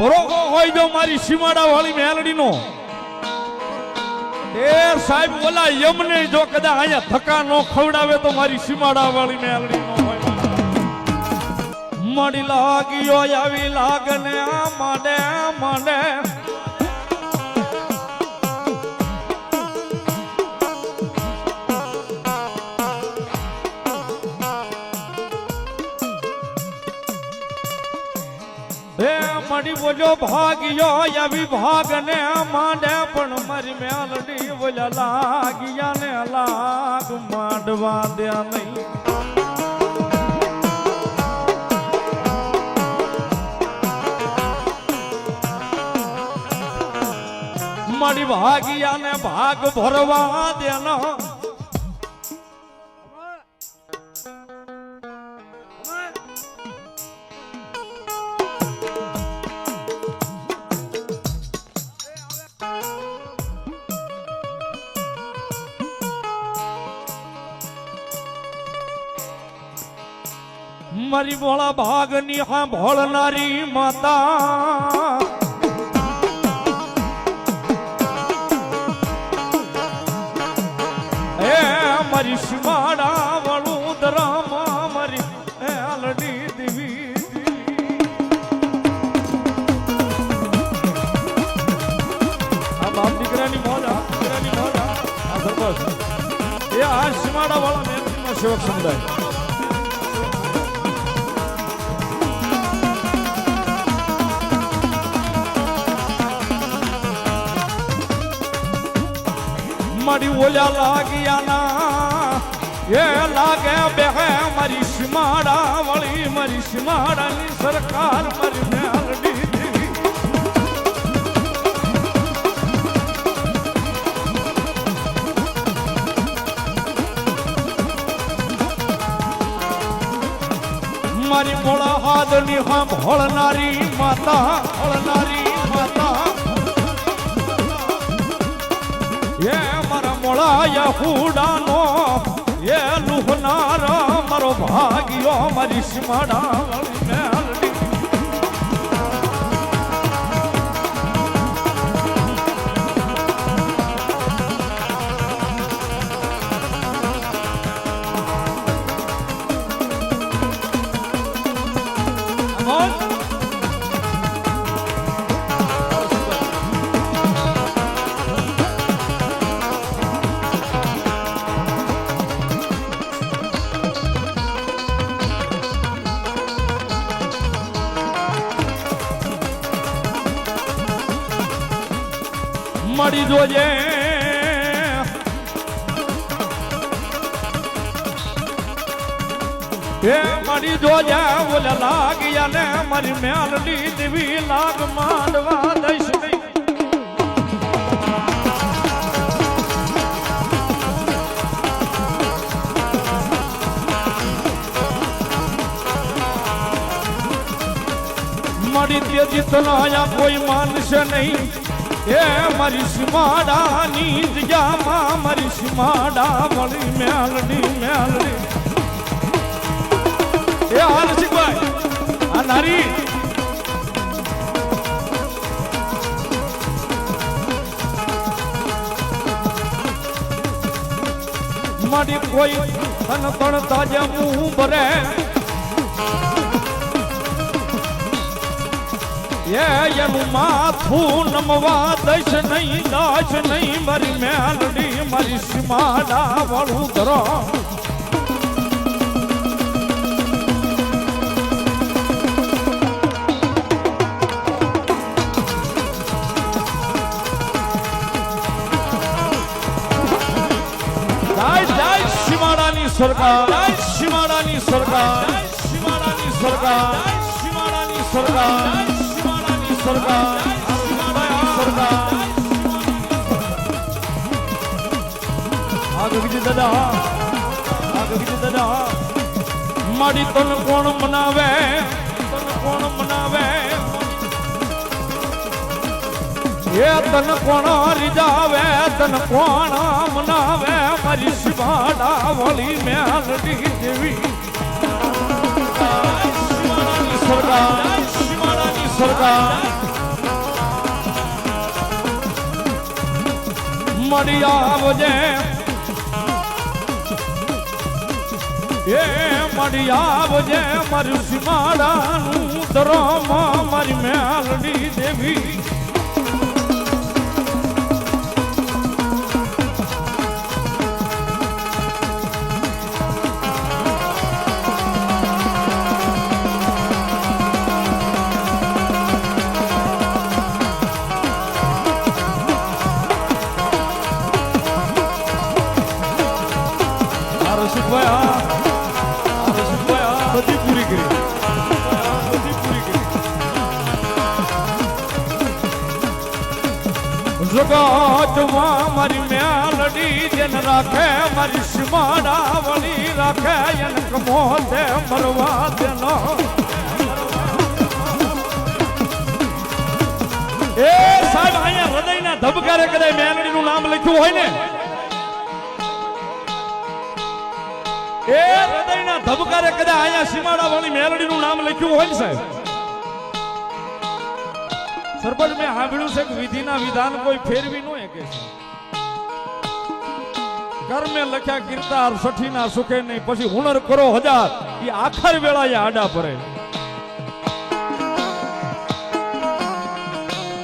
ભરોસો હોય જો મારી સીમાડા વાળી મેલડીનો. એ સાહેબ, ઓલા યમને જો કદાચ અહીંયા થકા નો ખવડાવે તો મારી સીમાડા વાળી મેલડી નો હોય. મળી લાગ્યો આવી લાગને, આ મને માંડે. હે મળી બોલ્યો, ભાગ્યો આવી ભાગને માંડે, પણ મારી મેલડી બોલ્યા લાગ્યા ને લાગ માંડવા દ્યા નહીં. મારી ભાગ્યા ને ભાગ ભરવા દેનો મારી ભોળા ભાગની હા ભોળનારી માતા. એ મારી સીમાડા વડોદરામાં મારી એ આલડી દેવી આ બાપ દીકરાની મોજા દીકરાની મોજા, આ સરપંચ એ આ સીમાડા વાળા મેં સેવક સમુદાય. મારી ઓલા લાગ્યા ના એ લાગે બે, મારી સીમાડા વળી, મારી સીમાડાની સરકાર મારી મેલડી મારી મોળા હાથની હા હળનારી માતા હળનારી માતા. એ મારા મોળા યહુડાનો એ લુહનાર મારો ભાગ્યો મારી સ્મડા વાળી જોજે એ મારી જોજે ઓલા લાગ્યા ને મારી મેલડી દેવી લાગ માંડવા દઈશ નહીં. મળી તેજી તનાયા કોઈ માનશે નહીં. એ મારી સીમાડાની જગ્યામાં મારી સીમાડા મળી મેલડી મેલડી. એ હાલ આ નારી. મારી કોઈ તન તણ તાજે મું ભરે. એનું માથું નમવા દઈશ નહીં દાશ નહીં મારી મેલડી મારી સીમાડા વાળું ધરો જય જય સીમાડાની સરકાર જય સીમાડાની સરકાર જય સીમાડાની સરકાર જય સીમાડાની સરકાર જય સીમાડાની સરકાર સરકાર આ ગગજી દાદા આ ગગજી દાદા મારી તન કોણ મનાવે? તન કોણ મનાવે? એ તન કોણ રીજાવે તન કોણ મનાવે? મારી શિવાડા વળી મેલડી દેવી. સરકાર સરકાર. મળી આવજે. એ મળી આવજે મારું સિમાડાનું ધરોમાં મારી મેલડી દેવી. જેન રાખે મારી સીમાડા વળી રાખે એને કમો તે મરવા દેનો એ સાહેબ, અહીંયા હૃદયના ધબકારે કદાચ નામ લખ્યું હોય ને? એ સરપંચ, મેં સાંભળ્યું છે કે વિધિના વિધાન કોઈ ફેરવી ન કે છે કર્મે લખ્યા કીર્તાર સઠીના સુખે નહીં, પછી હુનર કરો હજાર. એ આખર વેળાએ આડા પડે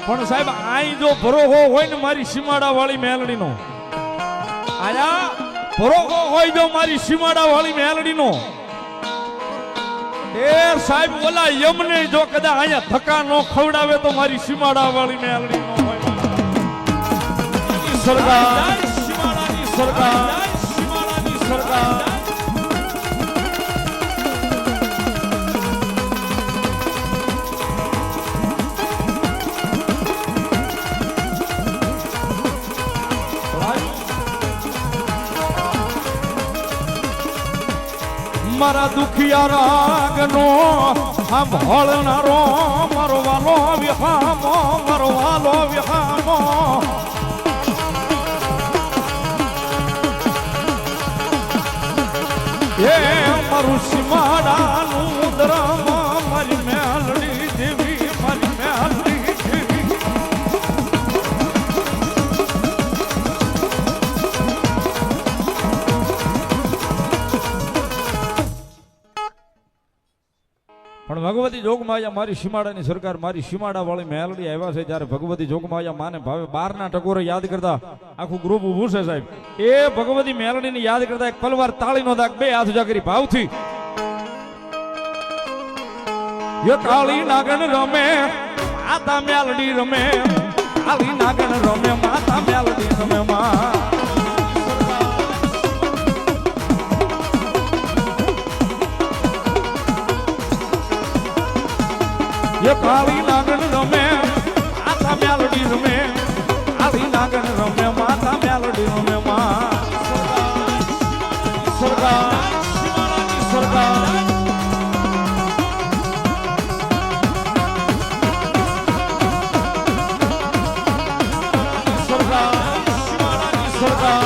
પણ સાહેબ, આઈ જો ભરોહો હોય ને મારી સીમાડા વાળી મેલડીનો. આયા, ભરોહો હોય જો મારી સીમાડા વાળી મેલડીનો. એ સાહેબ, ઓલા યમને જો કદાચ અહીંયા ધક્કા નો ખવડાવે તો મારી સીમાડા વાળી મેલડી નો હોય. સીમાડાની સરકાર સરકાર. મારા દુખિયા રાગનો આમ હળનારો મારો વાલો વિહામો મારો વાલો વિહામો મારું સીમાડાનું દ્રમ ભગવતી જોગમાયા મારી સીમાડાની સરકાર, મારી સીમાડા વાળી મેલડી આવ્યા છે જ્યારે ભગવતી જોગમાયા માને ભાવે બારના ટકોરે યાદ કરતા આખું ગ્રુપ ઊભું છે સાહેબ. એ ભગવતી મેલડીને યાદ કરતા એક પલવાર તાળીનો દાગ બે હાથ ઉજા કરી ભાવથી કાળી નાગણ રમે, માતા મેલડી રમે, કાળી નાગણ રમે, માતા મેલડી રમે માં. એ કાળી નાગણ રમે માતા મેલડી રમે. કાળી નાગણ રમે માતા મેલડી રમે માં. સરકાર સરકાર સરકાર સરકાર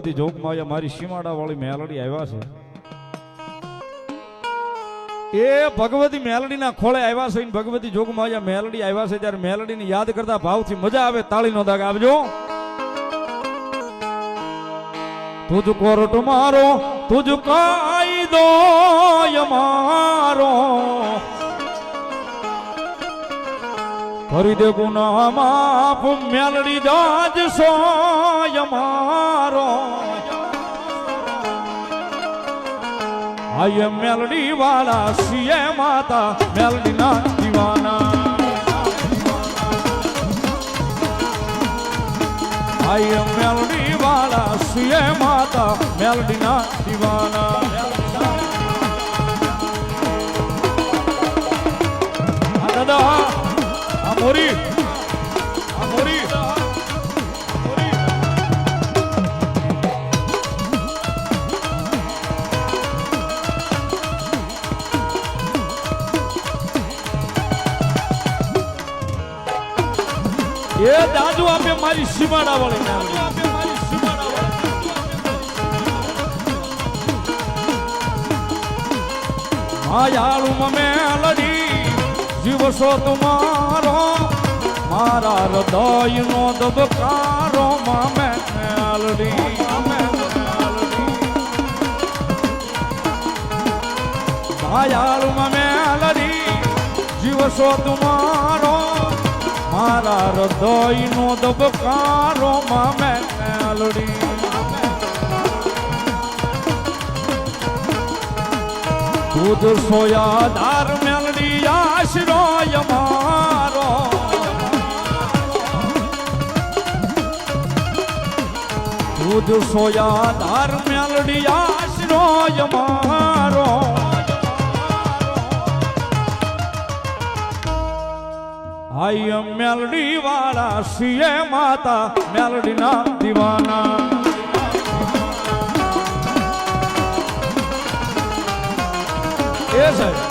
છે ભગવતી જોગમાં મારી સીમાડા વાળી મેલડી આવ્યા છે. એ ભગવતી મેલડીના ખોળે આવ્યા છે ભગવતી જોગમાં મેલડી આવ્યા છે ત્યારે મેલડીને યાદ કરતા ભાવથી મજા આવે તાળીનો દાગ આવજો તુજ કોરટ મારો, તુજ કાયદો મારો. કરી દે ગુના માફ, મેલડી દાજ સોય મારો. આય મેલડી વાળા સીએ માતા મેલડી ના દીવાના. આય મેલડી વાળા સીએ માતા મેલડી ના દીવાના. મોરી મોરી એ દાદુ આપે મારી સીમાડા વાળી મેલડી આપે મારી જીવશો તુમારો, મારા હૃદયનો દબકારો મામે મેલડી. માયાળુ મેલડી જીવશો તુમારો, મારા હૃદયનો દબકારો મામે મેલડી. દૂધ સોયા ધાર મેલડી આશરો મારો દૂધ સોયા ધાર મેલડી આશરો મારો આય મેલડી વાળા સિયે માતા મેલડીના દીવાના Yes, સાહેબ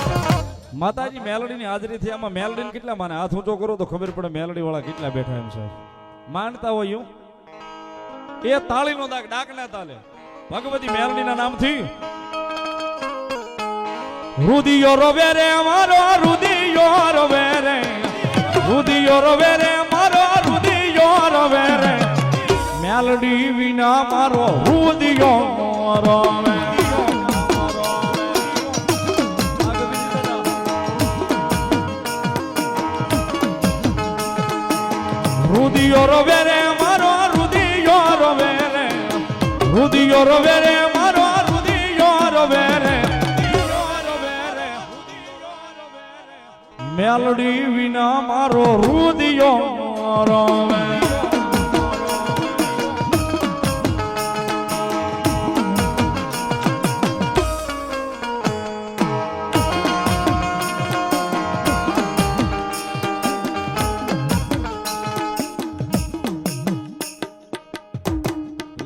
માતાજી મેલડીની હાજરી થી આમાં મેલડીને કેટલા માને? હાથ ઊંચો કરો તો ખબર પડે મેલડી વાળા કેટલા બેઠા એમ, સાહેબ. માનતા હોય એવું એ તાળીનો દાગ ડાક ના તાલે. ભગવતી મેલડીના નામથી. રુદિયો રવે રે અમારો રુદિયો રવે રે. રુદિયો રવે રે અમારો રુદિયો રવે રે. મેલડી વિના મારો રુદિયો રવે મેલડી વિના મારો રુદિયો રમે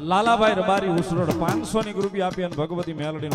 લાલાભાઈ રબારી ઉસરોડ પાંચસો ની ગ્રુપી આપી અને ભગવતી મેલડી